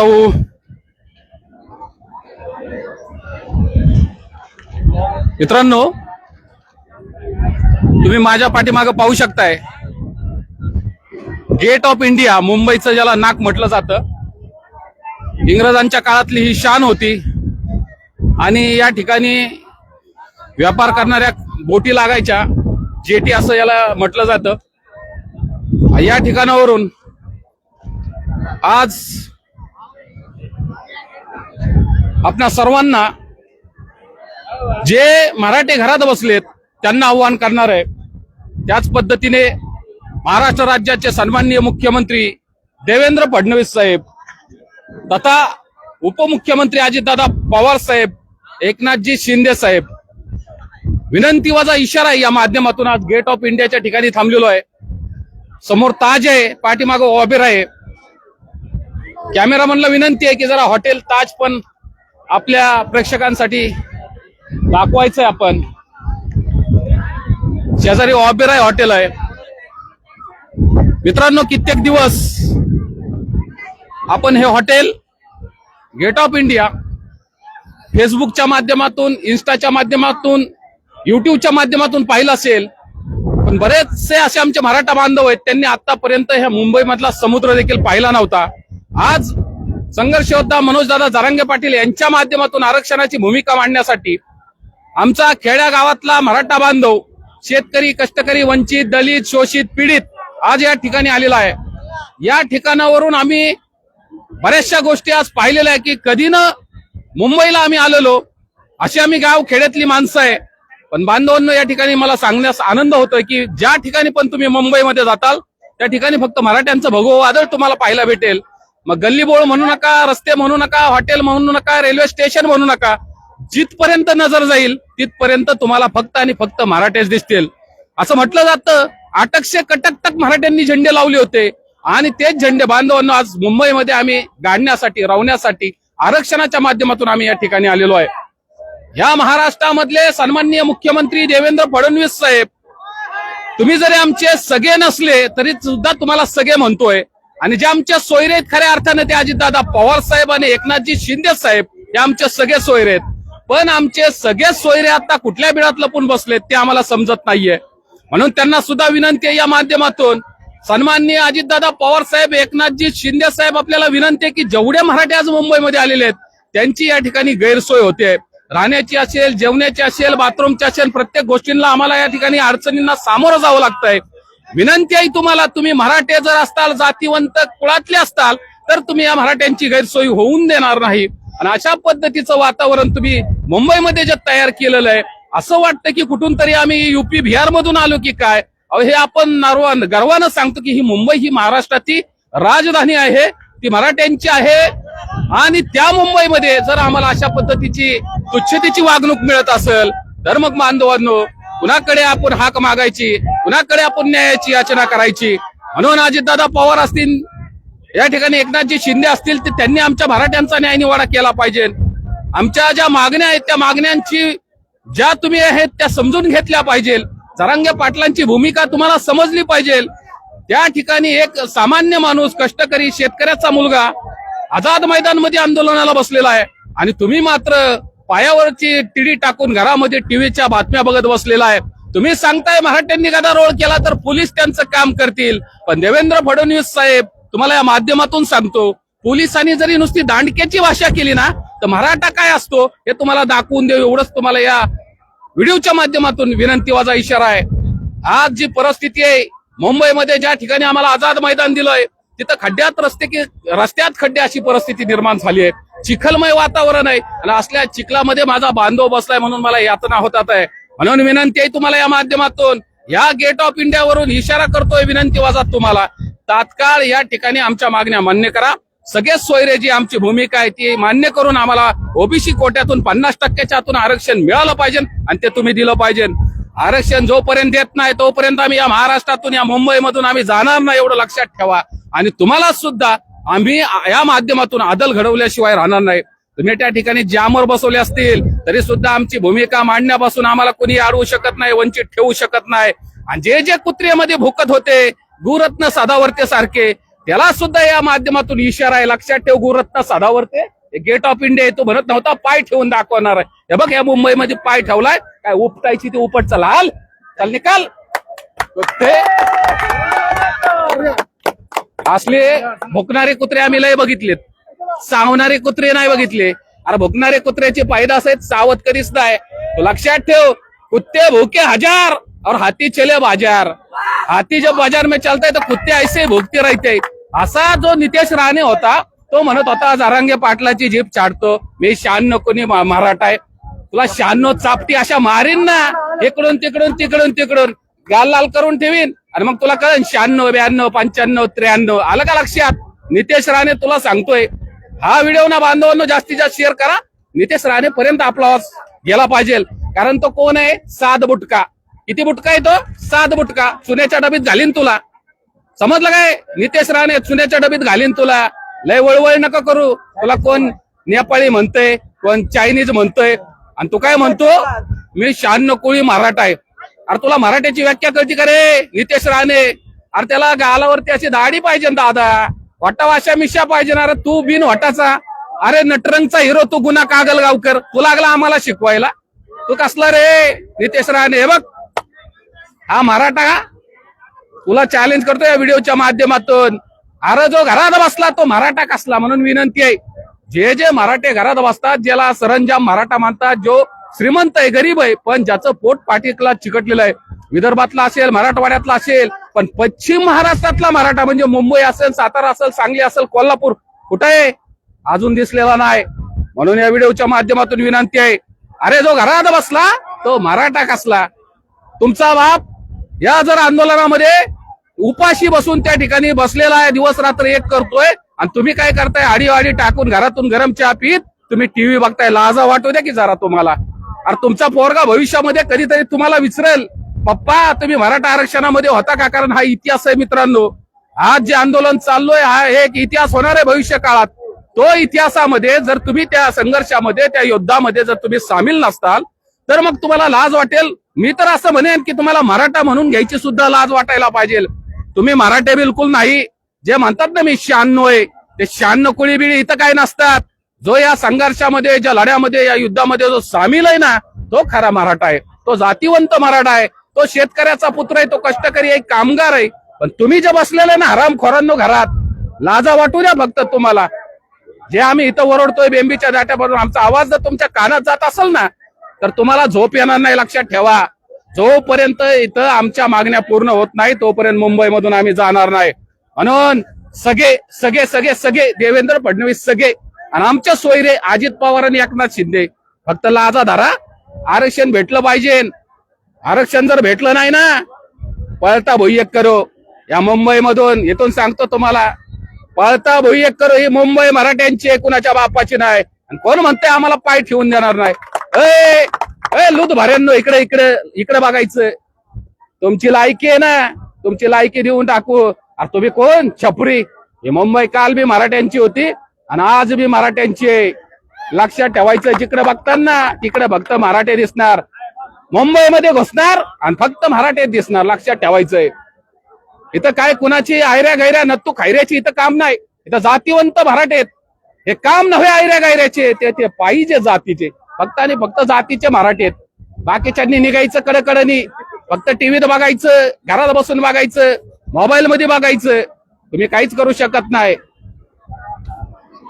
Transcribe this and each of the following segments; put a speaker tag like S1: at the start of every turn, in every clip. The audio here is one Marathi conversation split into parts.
S1: भाऊ मित्रांनो तुम्ही माझ्या पाठीमागं पाहू शकताय. गेट ऑफ इंडिया मुंबईचं ज्याला नाक म्हटलं जातं इंग्रजांच्या काळातली ही शान होती. आणि या ठिकाणी व्यापार करणाऱ्या बोटी लागायच्या जेटी असं याला म्हटलं जातं. या ठिकाणावरून आज आपणा सर्वांना जे मराठे घरात बसलेत त्यांना आव्हान करणार आहे. त्याच पद्धतीने महाराष्ट्र राज्याचे सन्माननीय मुख्यमंत्री देवेंद्र फडणवीस साहेब तथा उपमुख्यमंत्री अजितदादा पवार साहेब एकनाथजी शिंदे साहेब विनंती वजा इशारा आहे या माध्यमातून आज गेट ऑफ इंडियाच्या ठिकाणी थांबलेलो आहे. समोर ताज आहे पाठीमागं ऑबेर आहे. कॅमेरामनला विनंती आहे की जरा हॉटेल ताज पण आपल्या प्रेक्षकांसाठी दाखवायचंय आपण. शेजारी ऑबेराय हॉटेल आहे. मित्रांनो कित्येक दिवस आपण हे हॉटेल गेट ऑफ इंडिया फेसबुकच्या माध्यमातून इन्स्टाच्या माध्यमातून युट्यूबच्या माध्यमातून पाहिलं असेल पण बरेचसे असे आमचे मराठा बांधव आहेत त्यांनी आतापर्यंत ह्या मुंबईमधला समुद्र देखील पाहिला नव्हता. आज संघर्ष योद्धा मनोजदादा जरांगे पाटील यांच्या माध्यमातून आरक्षणाची भूमिका मांडण्यासाठी आमचा खेड्या गावातला मराठा बांधव शेतकरी कष्टकरी वंचित दलित शोषित पीडित आज या ठिकाणी आलेला आहे. या ठिकाणावरून आम्ही बऱ्याचशा गोष्टी आज पाहिलेल्या आहे की कधी ना मुंबईला आम्ही आलेलो अशी आम्ही गाव खेड्यातली माणसं आहे. पण बांधवांना या ठिकाणी मला सांगण्यास आनंद होतोय की ज्या ठिकाणी पण तुम्ही मुंबईमध्ये जाताल त्या ठिकाणी फक्त मराठ्यांचं भगव वादळ तुम्हाला पाहायला भेटेल. मग गल्लीबोळ म्हणू नका रस्ते म्हणू नका हॉटेल म्हणू नका रेल्वे स्टेशन म्हणू नका. जिथपर्यंत नजर जाईल तिथपर्यंत तुम्हाला फक्त आणि फक्त मराठेच दिसतील. असं म्हटलं जातं. अटकशे कटकटक मराठ्यांनी झेंडे लावले होते. आणि तेच झेंडे बांधवांना आज मुंबईमध्ये आम्ही गाडण्यासाठी रावण्यासाठी आरक्षणाच्या माध्यमातून आम्ही या ठिकाणी आलेलो आहे. या महाराष्ट्रामधले सन्माननीय मुख्यमंत्री देवेंद्र फडणवीस साहेब तुम्ही जरी आमचे सगळे नसले तरी सुद्धा तुम्हाला सगळे म्हणतोय. आणि जे आमच्या सोयरे आहेत खऱ्या अर्थाने ते अजितदादा पवार साहेब आणि एकनाथजी शिंदे साहेब हे आमचे सगळे सोयरे आहेत. पण आमचे सगळे सोयरे आता कुठल्या बिळात लपून बसलेत ते आम्हाला समजत नाहीये. म्हणून त्यांना सुद्धा विनंती आहे या माध्यमातून सन्माननीय अजितदादा पवार साहेब एकनाथजी शिंदे साहेब आपल्याला विनंती आहे की जेवढे मराठी आज मुंबईमध्ये आलेले आहेत त्यांची या ठिकाणी गैरसोय होते. राहण्याची असेल जेवण्याची असेल बाथरूमची असेल प्रत्येक गोष्टींना आम्हाला या ठिकाणी अडचणींना सामोरं जावं लागतंय. विनंती आहे तुम्हाला तुम्ही मराठे जर असताल जातीवंत कुळातले असताल तर तुम्ही या मराठ्यांची गैरसोय होऊन देणार नाही. आणि अशा पद्धतीचं वातावरण तुम्ही मुंबईमध्ये जे तयार केलेलं आहे असं वाटतं की कुठून तरी आम्ही युपी बिहार मधून आलो की काय? अहो हे आपण नारवान गर्वानं सांगतो की ही मुंबई ही महाराष्ट्राची राजधानी आहे ती मराठ्यांची आहे. आणि त्या मुंबईमध्ये जर आम्हाला अशा पद्धतीची तुच्छतेची वागणूक मिळत असेल तर मग बांधवांनो कुणाकडे आपण हाक मागायची कुणाकडे आपण न्यायाची याचना करायची? म्हणून अजितदादा पवार असतील या ठिकाणी एकनाथजी शिंदे असतील ते त्यांनी आमच्या मराठ्यांचा न्याय निवाडा केला पाहिजे. आमच्या ज्या मागण्या आहेत त्या मागण्यांची ज्या तुम्ही आहेत त्या समजून घेतल्या पाहिजे. जरांगे पाटलांची भूमिका तुम्हाला समजली पाहिजे. त्या ठिकाणी एक सामान्य माणूस कष्टकरी शेतकऱ्याचा मुलगा आझाद मैदानमध्ये आंदोलनाला बसलेला आहे. आणि तुम्ही मात्र पायावरची टीडी टाकून घरामध्ये टीव्हीच्या बातम्या बघत बसलेला आहे. तुम्ही सांगताय मराठ्यांनी गदारोळ केला तर पोलीस त्यांचं काम करतील. पण देवेंद्र फडणवीस साहेब तुम्हाला या माध्यमातून सांगतो पोलिसांनी जरी नुसती दांडक्याची भाषा केली ना तर मराठा काय असतो हे तुम्हाला दाखवून देऊ. एवढंच तुम्हाला या व्हिडिओच्या माध्यमातून विनंती वाजा इशारा आहे. आज जी परिस्थिती आहे मुंबईमध्ये ज्या ठिकाणी आम्हाला आझाद मैदान दिलंय तिथं खड्ड्यात रस्ते की रस्त्यात खड्डे अशी परिस्थिती निर्माण झाली आहे. चिखलमय वातावरण आहे. आणि असल्या चिखलामध्ये माझा बांधव बसलाय म्हणून मला यातना होतात आहे. म्हणून विनंती आहे तुम्हाला या माध्यमातून. या गेट ऑफ इंडियावरून इशारा करतोय विनंती वाजात तुम्हाला. तात्काळ या ठिकाणी आमच्या मागण्या मान्य करा. सगळेच सोयरे जी आमची भूमिका आहे ती मान्य करून आम्हाला ओबीसी कोट्यातून पन्नास टक्क्याच्या आतून आरक्षण मिळालं पाहिजे आणि ते तुम्ही दिलं पाहिजे. आरक्षण जोपर्यंत देत नाही तोपर्यंत आम्ही या महाराष्ट्रातून या मुंबईमधून आम्ही जाणार नाही एवढं लक्षात ठेवा. आणि तुम्हाला सुद्धा आम्ही या माध्यमातून आदल घडवल्याशिवाय राहणार नाही. तुम्ही त्या ठिकाणी जामवर बसवले असतील तरी सुद्धा आमची भूमिका मांडण्यापासून आम्हाला कोणी अडवू शकत नाही वंचित ठेवू शकत नाही. आणि जे जे कुत्रेमध्ये भुकत होते गुरत्न साधावर्ते सारखे त्याला सुद्धा या माध्यमातून इशारा आहे लक्षात ठेव गुरत्न साधावरते गेट ऑफ इंडिया तो म्हणत नव्हता पाय ठेवून दाखवणार आहे. हे बघ या मुंबईमध्ये पाय ठेवलाय काय उपटायची ती उपट चला हाल चल निकाल. ते असले भुकणारे कुत्रे आम्ही लय बघितलेत. चावणारे कुत्रे नाही बघितले. अरे भुकणारे कुत्र्याचे पायदास आहेत चावत कधीच नाही. लक्षात ठेव कुत्ते भूके हजार और हाथी चले बाजार. हाती जब बाजार में चलते तो कुत्ते ऐसे भुकते रहते असा जो नितेश राणे होता तो म्हणत होता जारांगे पाटलाची जीप चाडतो मी शहाण्णव कोणी मराठा आहे. तुला शहाण्णव चापटी अशा मारीन ना. इकडून तिकडून तिकडून तिकडून. गाल लाल करून ठेवीन. आणि मग तुला कळ शहाण्णव ब्याण्णव पंच्याण्णव त्र्याण्णव. आलं का लक्षात? नितेश राणे तुला सांगतोय. हा व्हिडिओ ना बांधवांनो जास्तीत जास्त शेअर करा. नितेश राणे पर्यंत आपला आवाज गेला पाहिजे. कारण तो कोण आहे? सात बुटका. किती बुटका आहे तो? सात बुटका. चुन्याच्या डबीत घालीन तुला. समजलं काय? नितेश राणे चुन्याच्या डबीत घालीन तुला. लय वळवळ नका करू. तुला कोण नेपाळी म्हणतोय कोण चायनीज म्हणतोय. आणि तू काय म्हणतो? मी शहाण्णव कोळी मराठा आहे. अरे तुला मराठ्याची व्याख्या कळती का रे? नितेश राणे. अरे त्याला गालावरती अशी दाढी पाहिजे दादा. वाटावाशा मिशा पाहिजे ना अरे तू बिन वाटाचा. अरे नटरंगचा हिरो तू गुन्हा कागल गावकर तू लागला आम्हाला शिकवायला. तू कसला रे? नितेश राणे. हे बघ. हा मराठा तुला चॅलेंज करतो या व्हिडिओच्या माध्यमातून. अरे जो घरात बसला तो मराठा कसला? म्हणून विनंती आहे. जे जे मराठे घरात बसतात ज्याला सरंजाम मराठा मानतात जो श्रीमंत आहे गरीब आहे पण ज्याचं पोट पाठीकला चिकटलेलं आहे. विदर्भातला असेल मराठवाड्यातला असेल पण पश्चिम महाराष्ट्रातला मराठा म्हणजे मुंबई असेल सातारा असेल सांगली असेल कोल्हापूर कुठं? आहे अजून दिसलेला नाही. म्हणून या व्हिडिओच्या माध्यमातून विनंती आहे अरे जो घरात बसला तो मराठा कसला? तुमचा बाप या जर आंदोलनामध्ये उपाशी बसून त्या ठिकाणी बसलेला आहे दिवस रात्र एक करतोय आणि तुम्ही काय करताय? आडी आडी टाकून घरातून गरम चहा पीत तुम्ही टीव्ही बघताय लाजा वाटू द्या की जरा तुम्हाला. अरे तुमचा पोरगा भविष्यामध्ये कधीतरी तुम्हाला विचरेल पप्पा तुम्ही मराठा आरक्षणामध्ये होता का? कारण हा इतिहास आहे मित्रांनो. आज जे आंदोलन चाललोय हा एक इतिहास होणार आहे भविष्य काळात तो इतिहासामध्ये जर तुम्ही त्या संघर्षामध्ये त्या युद्धामध्ये जर तुम्ही सामील नसताल तर मग तुम्हाला लाज वाटेल. मी तर असं म्हणेन की तुम्हाला मराठा म्हणून घ्यायची सुद्धा लाज वाटायला पाहिजे. तुम्ही मराठे बिलकुल नाही. जे म्हणतात ना मी शहाण्णव आहे ते शहाण्णव कुळी बिळी इथं काय नसतात. जो या संघर्षामध्ये ज्या लढ्यामध्ये या युद्धामध्ये जो सामील आहे ना तो खरा मराठा आहे. तो जातीवंत मराठा आहे. तो शेतकऱ्याचा पुत्र आहे तो कष्टकरी आहे कामगार आहे. पण तुम्ही जे बसलेले ना हराम खोरांनो घरात लाजा वाटू द्या फक्त तुम्हाला. जे आम्ही इथं ओरडतोय बेंबीच्या दाट्यापासून आमचा आवाज जर तुमच्या कानात जात असेल ना तर तुम्हाला झोप येणार नाही लक्षात ठेवा. जोपर्यंत इथं आमच्या मागण्या पूर्ण होत नाही तोपर्यंत मुंबईमधून आम्ही जाणार नाही. म्हणून सगळे सगळे सगळे सगळे देवेंद्र फडणवीस सगळे आणि आमच्या सोयरे अजित पवार आणि एकनाथ शिंदे. फक्त लाजा धरा. आरक्षण भेटलं पाहिजे. आरक्षण जर भेटलं नाही ना पळता भुईयक करो. या मुंबईमधून इथून सांगतो तुम्हाला पळता भुईयक करो ही मुंबई मराठ्यांची आहे कुणाच्या बापाची नाही. आणि कोण म्हणते आम्हाला पाय ठेवून देणार नाही. ए ए लूत भऱ्यांनो इकडे इकडे इकडे बघायचं. तुमची लायकी आहे ना तुमची लायकी देऊन टाकू. अरे तुम्ही कोण? छपरी. ही मुंबई काल बी मराठ्यांची होती. आणि आज बी मराठ्यांची आहे लक्षात ठेवायचं जिकडे बघताना तिकडे फक्त मराठे दिसणार. मुंबईमध्ये घुसणार आणि फक्त मराठे दिसणार लक्षात ठेवायचंय. इथं काय कुणाची आयऱ्या गैऱ्या नत्तू खायऱ्याची इथं काम नाही. इथं जातीवंत मराठे आहेत. हे काम नव्हे आयऱ्या गायऱ्याचे ते ते पाहिजे जातीचे. फक्त आणि फक्त जातीचे मराठी बाकीच्यांनी निघायचं कडकडनी. फक्त टीव्हीत बघायचं घरात बसून बघायचं मोबाईल मध्ये बघायचं. तुम्ही काहीच करू शकत नाही.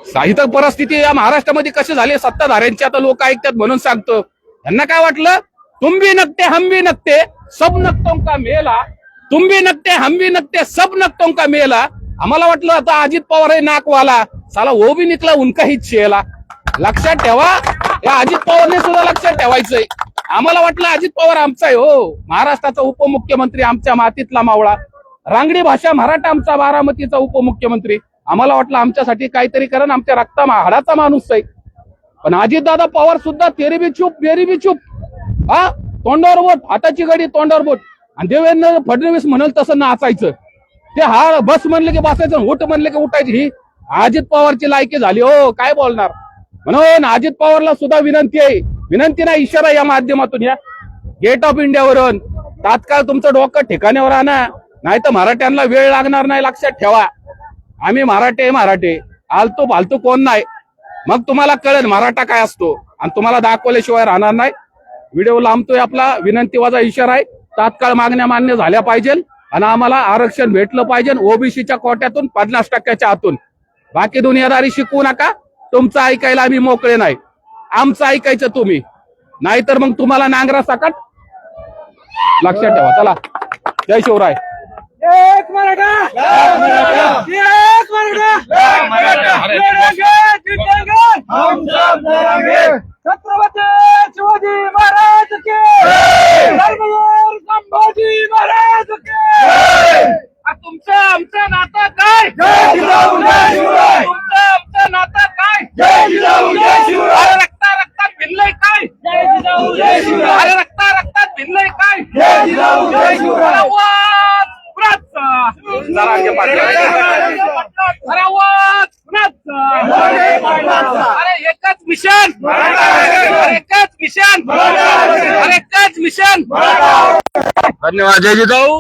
S1: साहित्य परिस्थिती या महाराष्ट्रामध्ये कशी झाली? सत्ताधाऱ्यांची आता लोक ऐकतात म्हणून सांगतो. त्यांना काय वाटलं? तुम्ही भी नकते हम भी नकते सब नकतों का मेला? तुम्ही नकते हम भी नकते सब नकतों का मेला? आम्हाला वाटलं आता अजित पवार हे नाकवाला. साला हो ओ भी निकला उनका ही चेला लक्षात ठेवा या अजित पवारने सुद्धा लक्षात ठेवायचंय. आम्हाला वाटलं अजित पवार आमचा आहे हो. महाराष्ट्राचा उपमुख्यमंत्री आमच्या मातीतला मावळा. रांगडी भाषा मराठा आमचा बारामतीचा उपमुख्यमंत्री. आम्हाला वाटलं आमच्यासाठी काहीतरी कारण आमच्या रक्ता हाडाचा माणूस आहे. पण अजितदादा पवार सुद्धा तेरी बी चूप बेरी बी चूप. हा तोंडावर बोट हाताची गडी तोंडावर बोट. आणि देवेंद्र फडणवीस म्हणल तसं नाचायचं. ते हा बस म्हणले की बसायचं उठ म्हणले की उठायची. ही अजित पवारची लायकी झाली. हो काय बोलणार? म्हणून अजित पवारला सुद्धा विनंती आहे. विनंती ना इशारा या माध्यमातून या. गेट ऑफ इंडियावरून तात्काळ तुमचं डोकं ठिकाण्यावर आणा. नाही तर मराठ्यांना वेळ लागणार नाही लक्षात ठेवा. आम्ही मराठे आहे, मराठे. आलतो फालतू कोण नाही? मग तुम्हाला कळेल मराठा काय असतो. आणि तुम्हाला दाखवल्याशिवाय राहणार नाही. व्हिडिओ लांबतोय आपला. विनंतीवाचा इशारा आहे. तात्काळ मागण्या मान्य झाल्या पाहिजे. आणि आम्हाला आरक्षण भेटलं पाहिजे. ओबीसीच्या कोट्यातून पन्नास टक्क्याच्या आतून. बाकी दुनियादारी शिकवू नका. तुमचं ऐकायला आम्ही मोकळे नाही. आमचं ऐकायचं तुम्ही. नाहीतर मग तुम्हाला नांगरा सकट लक्षात ठेवा. चला. जय शिवराय.
S2: एक मराठा! एक मराठा! छत्रपती शिवाजी महाराज के धर्मवीर संभाजी महाराज के तुमचं आमचं नातं काय? तुमचं आमचं नातं काय? अरे रक्ता रक्तात भिनलंय काय? अरे रक्ता रक्तात भिनलंय काय? अरे एकच मिशन अरे एकच मिशन अरे एकच मिशन
S1: धन्यवाद जय जिजाऊ.